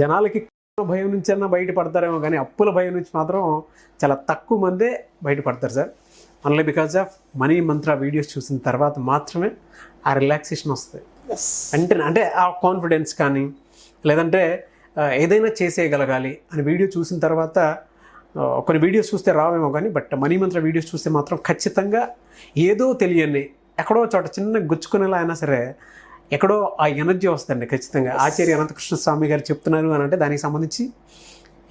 జనాలకి భయం నుంచి అన్నా బయటపడతారేమో కానీ అప్పుల భయం నుంచి మాత్రం చాలా తక్కువ మందే బయటపడతారు sir. Only because of money Mantra videos చూసిన తర్వాత మాత్రమే ఆ రిలాక్సేషన్ వస్తుంది. అంటే అంటే ఆ కాన్ఫిడెన్స్ కానీ లేదంటే ఏదైనా చేసేయగలగాలి అని వీడియో చూసిన తర్వాత కొన్ని వీడియోస్ చూస్తే రావేమో కానీ బట్ మనీ మంత్ర వీడియోస్ చూస్తే మాత్రం ఖచ్చితంగా ఏదో తెలియని ఎక్కడో చోట చిన్న గుచ్చుకునేలా అయినా సరే ఎక్కడో ఆ ఎనర్జీ వస్తుందండి ఖచ్చితంగా. ఆచార్య అనంతకృష్ణ స్వామి గారు చెప్తున్నారు అని అంటే దానికి సంబంధించి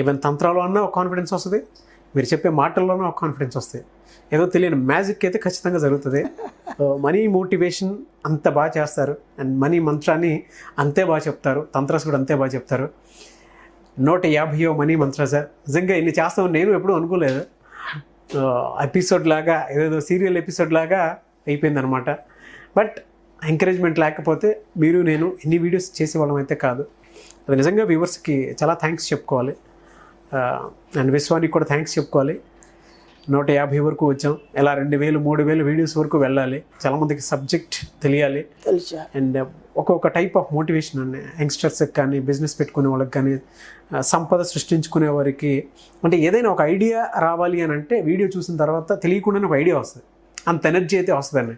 ఈవెన్ తంత్రాలు అన్నా ఒక కాన్ఫిడెన్స్ వస్తుంది మీరు చెప్పే మాటల్లోనూ ఒక కాన్ఫిడెన్స్ వస్తుంది. ఏదో తెలియని మ్యాజిక్ అయితే ఖచ్చితంగా జరుగుతుంది. మనీ మోటివేషన్ అంత బాగా చేస్తారు. అండ్ మనీ మంత్రాన్ని అంతే బాగా చెప్తారు. తంత్రాస్ కూడా అంతే బాగా చెప్తారు. నూట యాభైయో మనీ మంత్ర సార్. నిజంగా ఇన్ని చేస్తామని నేను ఎప్పుడూ అనుకోలేదు. ఎపిసోడ్ లాగా ఏదేదో సీరియల్ ఎపిసోడ్ లాగా అయిపోయింది అనమాట బట్ ఎంకరేజ్మెంట్ లేకపోతే మీరు నేను ఇన్ని వీడియోస్ చేసేవాళ్ళం అయితే కాదు. అది నిజంగా వ్యూవర్స్కి చాలా థ్యాంక్స్ చెప్పుకోవాలి. అండ్ విశ్వానికి కూడా థ్యాంక్స్ చెప్పుకోవాలి. నూట యాభై వరకు వచ్చాం. ఇలా రెండు వేలు మూడు వేలు వీడియోస్ వరకు వెళ్ళాలి. చాలామందికి సబ్జెక్ట్ తెలియాలి. అండ్ ఒక్కొక్క టైప్ ఆఫ్ మోటివేషన్ అండి. యంగ్స్టర్స్కి కానీ బిజినెస్ పెట్టుకునే వాళ్ళకి కానీ సంపద సృష్టించుకునే వారికి అంటే ఏదైనా ఒక ఐడియా రావాలి అని అంటే వీడియో చూసిన తర్వాత తెలియకుండానే ఒక ఐడియా వస్తుంది. అంత ఎనర్జీ అయితే వస్తుందండి.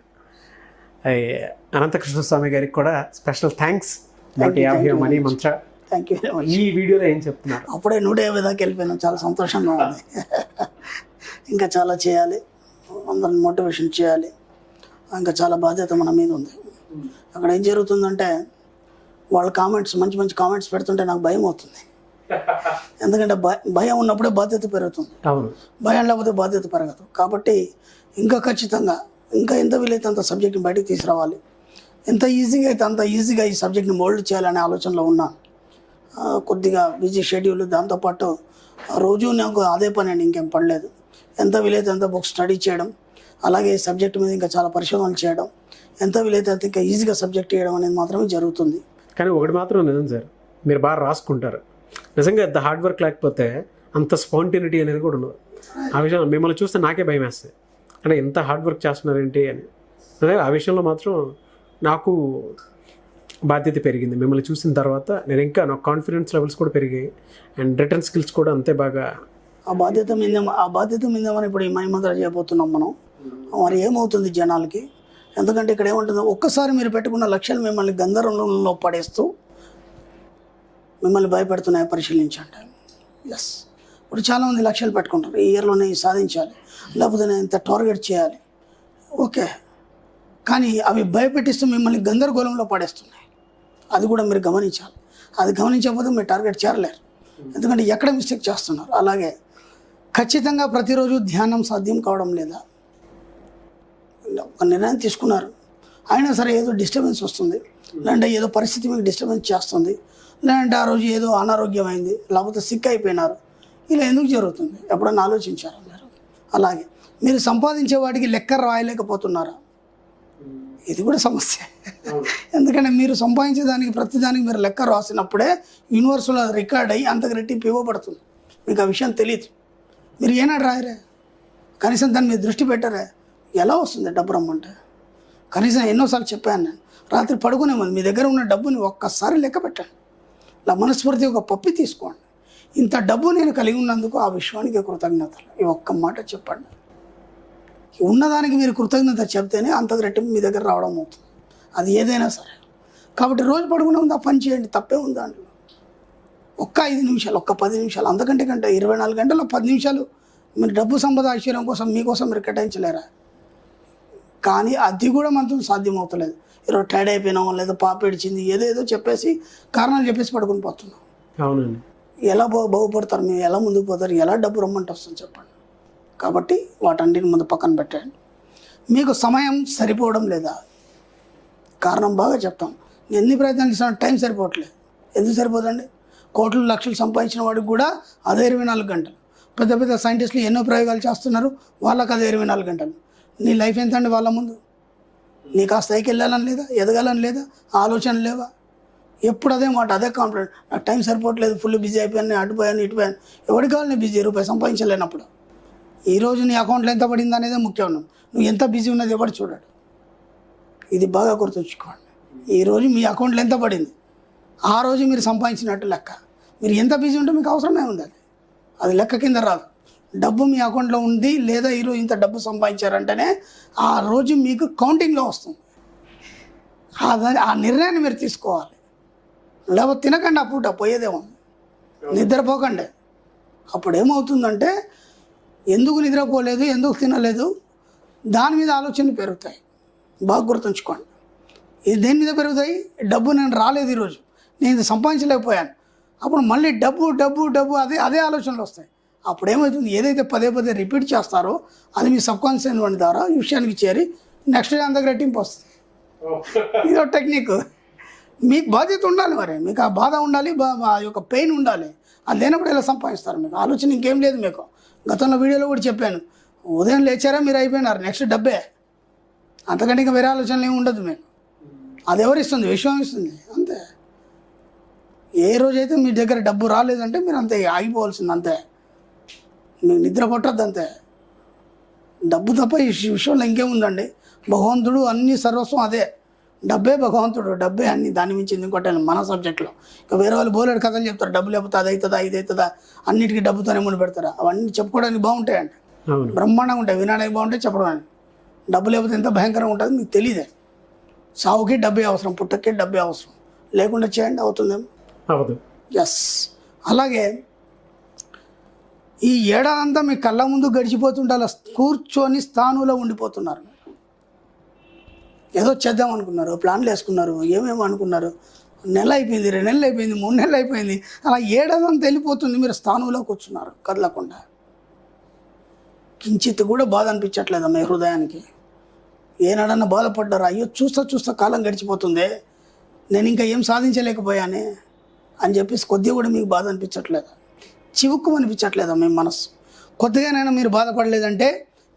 అనంతకృష్ణ స్వామి గారికి కూడా స్పెషల్ థ్యాంక్స్ నూట యాభై మనీ మంత్ర థ్యాంక్ యూ ఈ వీడియోలో ఏం చెప్తున్నారు? అప్పుడే నూట యాభై దాకా వెళ్ళిపోయినాం. చాలా సంతోషంగా ఉంది. ఇంకా చాలా చేయాలి. అందరిని మోటివేషన్ చేయాలి. ఇంకా చాలా బాధ్యత మన మీద ఉంది. అక్కడ ఏం జరుగుతుందంటే వాళ్ళ కామెంట్స్ మంచి మంచి కామెంట్స్ పెడుతుంటే నాకు భయం అవుతుంది. ఎందుకంటే భయ భయం ఉన్నప్పుడే బాధ్యత పెరుగుతుంది. భయం లేకపోతే బాధ్యత పెరగదు. కాబట్టి ఇంకా ఖచ్చితంగా ఇంకా ఎంత వీలైతే అంత సబ్జెక్ట్ని బయటకు తీసుకురావాలి. ఎంత ఈజీగా అయితే అంత ఈజీగా ఈ సబ్జెక్ట్ని మోల్డ్ చేయాలనే ఆలోచనలో ఉన్నా కొద్దిగా బిజీ షెడ్యూల్ దాంతోపాటు రోజు నాకు అదే పని అండి ఇంకేం పడలేదు. ఎంత వీలైతే అంత బుక్ స్టడీ చేయడం అలాగే ఈ సబ్జెక్ట్ మీద ఇంకా చాలా పరిశోధనలు చేయడం ఎంత వీలైతే అంత ఇంకా ఈజీగా సబ్జెక్ట్ చేయడం అనేది మాత్రమే జరుగుతుంది. కానీ ఒకటి మాత్రం నిజం సార్ మీరు బాగా రాసుకుంటారు. నిజంగా ఎంత హార్డ్ వర్క్ లేకపోతే అంత స్పాంటినిటీ అనేది కూడా ఉండదు. ఆ విషయం మిమ్మల్ని చూస్తే నాకే భయం వేస్తుంది అంటే ఎంత హార్డ్ వర్క్ చేస్తున్నారేంటి అని. అదే ఆ విషయంలో మాత్రం నాకు బాధ్యత పెరిగింది. మిమ్మల్ని చూసిన తర్వాత నేను ఇంకా నాకు కాన్ఫిడెన్స్ లెవెల్స్ కూడా పెరిగాయి. అండ్ రిటర్న్ స్కిల్స్ కూడా అంతే బాగా ఆ బాధ్యత మీద ఆ బాధ్యత మీద మనం ఇప్పుడు ఈ మహిమంత్ర చేయబోతున్నాం మనం. మరి ఏమవుతుంది జనాలకి? ఎందుకంటే ఇక్కడ ఏముంటుందో? ఒక్కసారి మీరు పెట్టుకున్న లక్ష్యాలు మిమ్మల్ని గంధర్వంలో పడేస్తూ మిమ్మల్ని భయపెడుతున్నాయి పరిశీలించండి. ఎస్ ఇప్పుడు చాలామంది లక్ష్యాలు పెట్టుకుంటారు. ఈ ఇయర్లోనే సాధించాలి. లేకపోతే నేను ఇంత టార్గెట్ చేయాలి. ఓకే. కానీ అవి భయపెట్టిస్తూ మిమ్మల్ని గందరగోళంలో పడేస్తున్నాయి. అది కూడా మీరు గమనించాలి. అది గమనించకపోతే మీరు టార్గెట్ చేరలేరు. ఎందుకంటే ఎక్కడ మిస్టేక్ చేస్తున్నారు? అలాగే ఖచ్చితంగా ప్రతిరోజు ధ్యానం సాధ్యం కావడం లేదా? ఒక నిర్ణయం తీసుకున్నారు. అయినా సరే ఏదో డిస్టర్బెన్స్ వస్తుంది. లేదంటే ఏదో పరిస్థితి మీకు డిస్టర్బెన్స్ చేస్తుంది. లేదంటే ఆ రోజు ఏదో అనారోగ్యం అయింది లేకపోతే సిక్ అయిపోయినారు. ఇలా ఎందుకు జరుగుతుంది? ఎప్పుడన్నా ఆలోచించారా మీరు? అలాగే. మీరు సంపాదించే వాటికి లెక్క రాయలేకపోతున్నారా? ఇది కూడా సమస్య. ఎందుకంటే మీరు సంపాదించే దానికి ప్రతిదానికి మీరు లెక్క రాసినప్పుడే యూనివర్స్లో రికార్డ్ అయ్యి అంతకు రెట్టింపు ఇవ్వబడుతుంది మీకు ఆ విషయం తెలియదు మీరు ఏనాడు రాయరే? కనీసం దాన్ని మీరు దృష్టి పెట్టరే? ఎలా వస్తుంది డబ్బు రమ్మంటే? కనీసం ఎన్నోసార్లు చెప్పాను నేను. రాత్రి పడుకునే ముందు మీ దగ్గర ఉన్న డబ్బుని ఒక్కసారి లెక్క పెట్టండి. ఇలా మనస్ఫూర్తి ఒక పప్పి తీసుకోండి. ఇంత డబ్బు నేను కలిగి ఉన్నందుకు ఆ విశ్వానికి కృతజ్ఞతలు. ఈ ఒక్క మాట చెప్పండి. ఉన్నదానికి మీరు కృతజ్ఞత చెప్తేనే అంత రెట్టింపు మీ దగ్గర రావడం అవుతుంది. అది ఏదైనా సరే. కాబట్టి రోజు పడుకునే ఉంది ఆ పని చేయండి. తప్పే ఉంది దాంట్లో ఒక్క ఐదు నిమిషాలు ఒక్క పది నిమిషాలు అంతకంటే కంటే ఇరవై నాలుగు గంటల్లో పది నిమిషాలు మీరు డబ్బు సంపద ఐశ్వర్యం కోసం మీకోసం మీరు కేటాయించలేరా? కానీ అది కూడా మనతో సాధ్యం అవుతలేదు ఈరోజు టైడ్ అయిపోయినాం లేదా పాప ఏడిచింది ఏదేదో చెప్పేసి కారణాలు చెప్పేసి పడుకుని పోతున్నాం. అవునండి. ఎలా బాగు బాగుపడతారు మేము ఎలా ముందుకు పోతారు ఎలా డబ్బు రమ్మంటే వస్తుంది చెప్పండి. కాబట్టి వాటన్నిటిని ముందు పక్కన పెట్టండి. మీకు సమయం సరిపోవడం లేదా? కారణం బాగా చెప్తాం. నేను ఎన్ని ప్రయత్నాలు చేసినా టైం సరిపోవట్లేదు. ఎందుకు సరిపోదండి? కోట్లు లక్షలు సంపాదించిన వాడికి కూడా అదే ఇరవై నాలుగు గంటలు. పెద్ద పెద్ద సైంటిస్టులు ఎన్నో ప్రయోగాలు చేస్తున్నారు వాళ్ళకి అదే ఇరవై నాలుగు గంటలు. నీ లైఫ్ ఎంత అండి వాళ్ళ ముందు? నీకు ఆ స్థాయికి వెళ్ళాలని లేదా ఎదగాలని లేదా ఆలోచన లేవా? ఎప్పుడు అదే మాట అదే కాంప్లైంట్ నాకు టైం సరిపోవట్లేదు ఫుల్ బిజీ అయిపోయాను నేను అటుపోయాను ఇటుపోయాను. ఎవరికి కావాలి నేను బిజీ రూపాయి సంపాదించలేనప్పుడు. ఈ రోజు నీ అకౌంట్లో ఎంత పడింది అనేది ముఖ్యం నువ్వు ఎంత బిజీ ఉన్నది ఎవడు చూడాడు. ఇది బాగా గుర్తుంచుకోండి. ఈరోజు మీ అకౌంట్లో ఎంత పడింది? ఆ రోజు మీరు సంపాదించినట్టు లెక్క. మీరు ఎంత బిజీ ఉంటే మీకు అవసరమే ఉంది అది అది లెక్క కింద రాదు. డబ్బు మీ అకౌంట్లో ఉంది లేదా ఈరోజు ఇంత డబ్బు సంపాదించారంటేనే ఆ రోజు మీకు కౌంటింగ్లో వస్తుంది. ఆ ఆ నిర్ణయాన్ని మీరు తీసుకోవాలి. లేకపోతే తినకండి ఆ పూట పోయేదేమో. నిద్రపోకండి. అప్పుడు ఏమవుతుందంటే ఎందుకు నిద్రపోలేదు ఎందుకు తినలేదు దాని మీద ఆలోచనలు పెరుగుతాయి. బాగా గుర్తుంచుకోండి. ఇది దేని మీద పెరుగుతాయి? డబ్బు నేను రాలేదు ఈరోజు. నేను ఇది సంపాదించలేకపోయాను. అప్పుడు మళ్ళీ డబ్బు డబ్బు డబ్బు అదే అదే ఆలోచనలు వస్తాయి. అప్పుడు ఏమవుతుంది ఏదైతే పదే పదే రిపీట్ చేస్తారో అది మీ సబ్ కాన్షియస్ ద్వారా ఈ విషయానికి చేరి నెక్స్ట్ డే అంతకు రెట్టింపు వస్తుంది. ఇదో టెక్నిక్ మీకు బాధ్యత ఉండాలి మరి. మీకు ఆ బాధ ఉండాలి బా- ఆ యొక్క పెయిన్ ఉండాలి. అది లేనప్పుడు ఎలా సంపాదిస్తారు మీకు? ఆలోచన ఇంకేం లేదు మీకు. గతంలో వీడియోలో కూడా చెప్పాను. ఉదయం లేచారా మీరు అయిపోయినారు. నెక్స్ట్ డబ్బే. అంతకంటే ఇంకా వేరే ఆలోచనలు ఏమి ఉండదు మీకు. అది ఎవరిస్తుంది విశ్వం ఇస్తుంది. అంతే. ఏ రోజైతే మీ దగ్గర డబ్బు రాలేదంటే మీరు అంతే ఆగిపోవాల్సింది అంతే. మీకు నిద్ర పట్టద్దు అంతే. డబ్బు తప్ప ఈ విషయంలో ఇంకేముందండి? భగవంతుడు అన్ని సర్వస్వం అదే. డబ్బే భగవంతుడు డబ్బే అన్ని దాని మించింది ఇంకోటి మన సబ్జెక్ట్లో ఇక వేరే వాళ్ళు బోలేడు కథలు చెప్తారు డబ్బు లేకపోతే అది అవుతుందా ఇది అవుతుందా? అన్నిటికీ డబ్బుతోనే ముడి పెడతారు? అవన్నీ చెప్పుకోవడానికి బాగుంటాయండి బ్రహ్మాండంగా ఉంటాయి వినడానికి బాగుంటాయి చెప్పడానికి. డబ్బు లేకపోతే ఎంత భయంకరంగా ఉంటుంది మీకు తెలియదే సావుకి డబ్బే అవసరం పుట్టకి డబ్బే అవసరం. లేకుండా చేయండి అవుతుందేమో? అవదు ఎస్ అలాగే ఈ ఏడాదంతా మీ కళ్ళ ముందు గడిచిపోతుంటే అలా కూర్చొని స్థానంలో ఉండిపోతున్నారు. ఏదో చేద్దాం అనుకున్నారు ప్లాన్లు వేసుకున్నారు ఏమేమో అనుకున్నారు. నెల అయిపోయింది రెండు నెలలు అయిపోయింది మూడు నెలలు అయిపోయింది. అలా ఏడాదంతా వెళ్ళిపోతుంది మీరు స్థానంలో కూర్చున్నారు కదలకుండా. కించిత్ కూడా బాధ అనిపించట్లేదు మీ హృదయానికి. ఏనాడన్నా బాధపడ్డారా? అయ్యో చూస్తా చూస్తా కాలం గడిచిపోతుంది. నేను ఇంకా ఏం సాధించలేకపోయానే అని చెప్పేసి కొద్దిగా కూడా మీకు బాధ అనిపించట్లేదు. చివుక్కు అనిపించట్లేదా మీ మనసు కొద్దిగానైనా మీరు బాధపడలేదంటే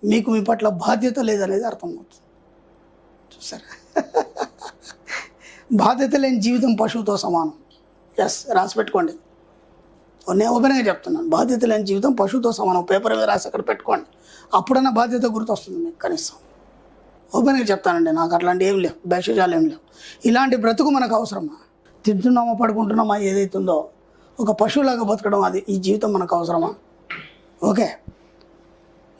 మీకు మీ పట్ల బాధ్యత లేదనేది అర్థమవుతుంది. చూసారా బాధ్యత లేని జీవితం పశువుతో సమానం. ఎస్ రాసి పెట్టుకోండి. నేను ఓపెన్గా చెప్తున్నాను. బాధ్యత లేని జీవితం పశువుతో సమానం. పేపర్ మీద రాసి అక్కడ పెట్టుకోండి. అప్పుడన్నా బాధ్యత గుర్తొస్తుంది మీకు కనీసం. ఓపెన్గా చెప్తానండి నాకు అట్లాంటి ఏం లేవు. భేషజాలు ఏం లేవు. ఇలాంటి బ్రతుకు మనకు అవసరమా? తింటున్నామా పడుకుంటున్నామా ఏదైతుందో ఒక పశువులాగా బతకడం అది ఈ జీవితం మనకు అవసరమా? ఓకే.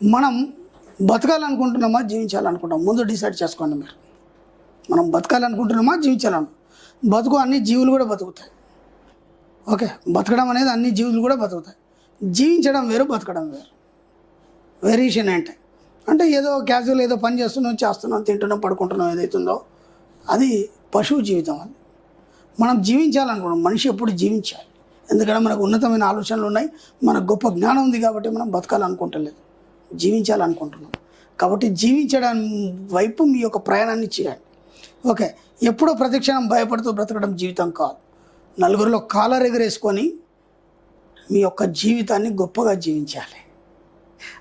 మనం బతకాలనుకుంటున్నామా జీవించాలనుకుంటాం ముందు డిసైడ్ చేసుకోండి మీరు. మనం బతకాలనుకుంటున్నామా జీవించాలను బతుకు అన్ని జీవులు కూడా బతుకుతాయి. ఓకే బతకడం అనేది అన్ని జీవులు కూడా బతుకుతాయి. జీవించడం వేరు బతకడం వేరు. వేరియేషన్ అంటే అంటే ఏదో క్యాజువల్ ఏదో పని చేస్తున్నాం చేస్తున్నాం తింటున్నాం పడుకుంటున్నాం ఏదైతుందో అది పశువు జీవితం అది. మనం జీవించాలనుకున్నాం మనిషి ఎప్పుడు జీవించాలి. ఎందుకంటే మనకు ఉన్నతమైన ఆలోచనలు ఉన్నాయి మనకు గొప్ప జ్ఞానం ఉంది కాబట్టి మనం బతకాలనుకుంటలేదు. జీవించాలనుకుంటున్నాం. కాబట్టి జీవించడం వైపు మీ యొక్క ప్రయాణాన్ని చేయండి. ఓకే ఎప్పుడో ప్రతిక్షణం భయపడుతూ బ్రతకడం జీవితం కాదు. నలుగురిలో కాలర్ ఎగరేసుకొని మీ యొక్క జీవితాన్ని గొప్పగా జీవించాలి.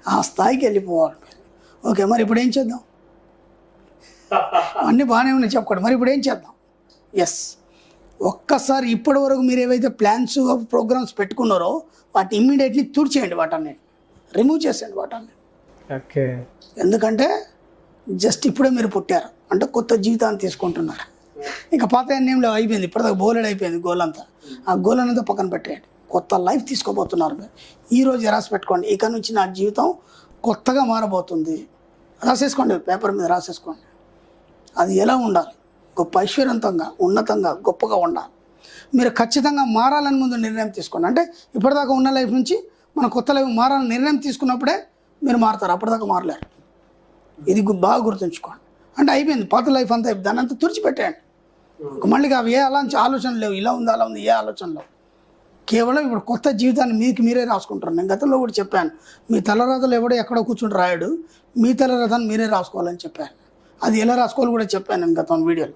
ఆ స్థాయికి వెళ్ళిపోవాలి మీరు. ఓకే మరి ఇప్పుడు ఏం చేద్దాం? అన్నీ బాగానే ఉన్నాయి చెప్పుకోండి. మరి ఇప్పుడు ఏం చేద్దాం? ఎస్ ఒక్కసారి ఇప్పటి వరకు మీరు ఏవైతే ప్లాన్స్ ప్రోగ్రామ్స్ పెట్టుకున్నారో వాటిని ఇమ్మీడియట్లీ తుడిచేయండి వాటన్ని రిమూవ్ చేసేయండి వాటన్ని ఎందుకంటే జస్ట్ ఇప్పుడే మీరు పుట్టారు. అంటే కొత్త జీవితాన్ని తీసుకుంటున్నారు. ఇంకా పాత ఏం లేవు అయిపోయింది. ఇప్పటిదాకా బోలెడ్ అయిపోయింది గోల్ అంతా ఆ గోల్ అంతా పక్కన పెట్టేయండి. కొత్త లైఫ్ తీసుకోబోతున్నారు మీరు. ఈ రాసి పెట్టుకోండి. ఇక నుంచి నా జీవితం కొత్తగా మారబోతుంది. రాసేసుకోండి. పేపర్ మీద రాసేసుకోండి. అది ఎలా ఉండాలి? గొప్ప ఐశ్వర్యవంతంగా ఉన్నతంగా గొప్పగా ఉండాలి. మీరు ఖచ్చితంగా మారాలని ముందు నిర్ణయం తీసుకోండి. అంటే ఇప్పటిదాకా ఉన్న లైఫ్ నుంచి మన కొత్త లైఫ్ మారాలని నిర్ణయం తీసుకున్నప్పుడే మీరు మారుతారు. అప్పటిదాకా మారలేరు. ఇది బాగా గుర్తుంచుకోండి. అంటే అయిపోయింది. పాత లైఫ్ అంతా అయిపోయింది. దాన్ని అంతా తుడిచిపెట్టేయండి. మళ్ళీ అవి ఏ అలాంటి ఆలోచనలు లేవు. ఇలా ఉంది అలా ఉంది ఏ ఆలోచన లేవు. కేవలం ఇప్పుడు కొత్త జీవితాన్ని మీకు మీరే రాసుకుంటారు నేను గతంలో కూడా చెప్పాను. మీ తలరాతలు ఎవడో ఎక్కడో కూర్చుని రాయడు. మీ తలరాతను మీరే రాసుకోవాలని చెప్పాను. అది ఎలా రాసుకోవాలో కూడా చెప్పాను నేను గతం వీడియోలో.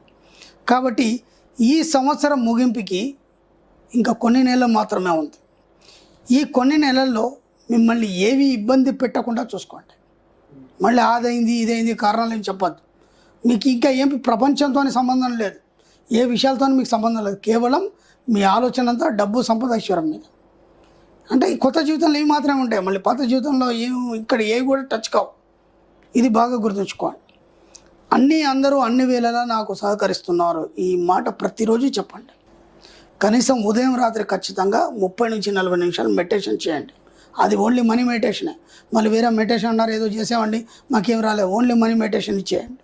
కాబట్టి ఈ సంవత్సరం ముగింపుకి ఇంకా కొన్ని నెలలు మాత్రమే ఉంది. ఈ కొన్ని నెలల్లో మిమ్మల్ని ఏవి ఇబ్బంది పెట్టకుండా చూసుకోండి. మళ్ళీ అదైంది ఇదైంది కారణాలు ఏం చెప్పద్దు. మీకు ఇంకా ఏం ప్రపంచంతో సంబంధం లేదు. ఏ విషయాలతో మీకు సంబంధం లేదు. కేవలం మీ ఆలోచన అంతా డబ్బు సంపద ఐశ్వర్యం మీద. అంటే ఈ కొత్త జీవితంలో ఇవి మాత్రమే ఉంటాయి. మళ్ళీ పాత జీవితంలో ఏం ఇక్కడ ఏవి కూడా టచ్ కావు. ఇది బాగా గుర్తుంచుకోండి. అన్నీ అందరూ అన్ని వేళలా నాకు సహకరిస్తున్నారు. ఈ మాట ప్రతిరోజు చెప్పండి. కనీసం ఉదయం రాత్రి ఖచ్చితంగా ముప్పై నుంచి నలభై నిమిషాలు మెడిటేషన్ చేయండి. అది ఓన్లీ మనీ మెడిటేషనే మళ్ళీ వేరే మెడిటేషన్ అన్నారు ఏదో చేసామండి మాకేం రాలేదు. ఓన్లీ మనీ మెడిటేషన్ ఇచ్చేయండి.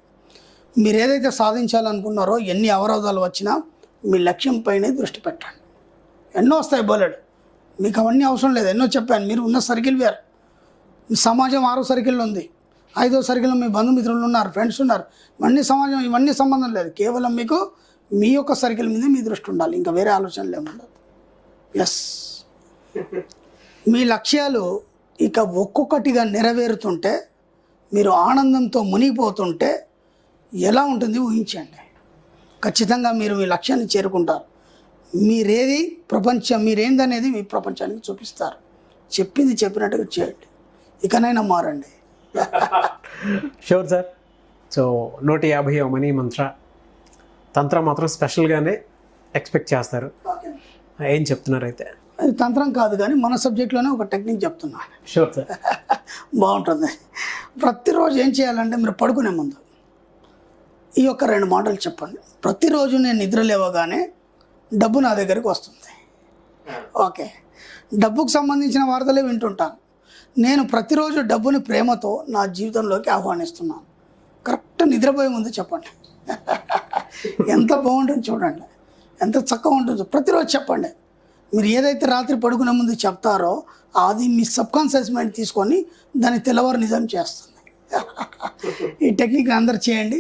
మీరు ఏదైతే సాధించాలనుకున్నారో ఎన్ని అవరోధాలు వచ్చినా మీ లక్ష్యం పైనే దృష్టి పెట్టండి. ఎన్నో వస్తాయి బోలెడు. మీకు అవన్నీ అవసరం లేదు. ఎన్నో చెప్పాను. మీరు ఉన్న సర్కిల్ వేరు. సమాజం ఆరో సర్కిల్లో ఉంది. ఐదో సర్కిల్లో మీ బంధుమిత్రులు ఉన్నారు ఫ్రెండ్స్ ఉన్నారు. ఇవన్నీ సమాజం ఇవన్నీ సంబంధం లేదు. కేవలం మీకు మీ యొక్క సర్కిల్ మీద మీ దృష్టి ఉండాలి. ఇంకా వేరే ఆలోచనలు ఏముండదు ఎస్ మీ లక్ష్యాలు ఇక ఒక్కొక్కటిగా నెరవేరుతుంటే మీరు ఆనందంతో మునిగిపోతుంటే ఎలా ఉంటుంది ఊహించండి. ఖచ్చితంగా మీరు మీ లక్ష్యాన్ని చేరుకుంటారు. మీరేది ప్రపంచం మీరేందనేది మీ ప్రపంచానికి చూపిస్తారు. చెప్పింది చెప్పినట్టుగా చేయండి. ఇకనైనా మారండి. షూర్ సార్ సో నూట యాభై మనీ మంత్ర. తంత్ర మాత్రం స్పెషల్గానే ఎక్స్పెక్ట్ చేస్తారు. ఏం చెప్తున్నారు అయితే అది తంత్రం కాదు కానీ మన సబ్జెక్ట్లోనే ఒక టెక్నిక్ చెప్తున్నా. Sure sir. బాగుంటుంది. ప్రతిరోజు ఏం చేయాలంటే మీరు పడుకునే ముందు ఈ యొక్క రెండు మాటలు చెప్పండి. ప్రతిరోజు నేను నిద్ర లేవగానే డబ్బు నా దగ్గరికి వస్తుంది. ఓకే. డబ్బుకు సంబంధించిన వార్తలే వింటుంటాను. నేను ప్రతిరోజు డబ్బుని ప్రేమతో నా జీవితంలోకి ఆహ్వానిస్తున్నాను. కరెక్ట్ నిద్రపోయే ముందు చెప్పండి. ఎంత బాగుంటుంది చూడండి. ఎంత చక్కగా ఉంటుందో. ప్రతిరోజు చెప్పండి. మీరు ఏదైతే రాత్రి పడుకునే ముందు చెప్తారో అది మీ సబ్ కాన్షియస్ మైండ్ తీసుకొని దాన్ని తెల్లవారు నిజం చేస్తుంది. ఈ టెక్నిక్ అందరు చేయండి.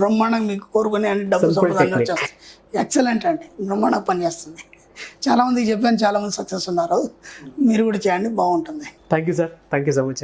బ్రహ్మాండంగా మీకు కోరుకునే అన్ని డబ్బు Simple సంపద అన్నీ technique. వచ్చేస్తాయి ఎక్సలెంట్ అండి. బ్రహ్మాండంగా పనిచేస్తుంది చాలామందికి చెప్పాను చాలామంది సక్సెస్ ఉన్నారు. మీరు కూడా చేయండి బాగుంటుంది. Thank you sir thank you so much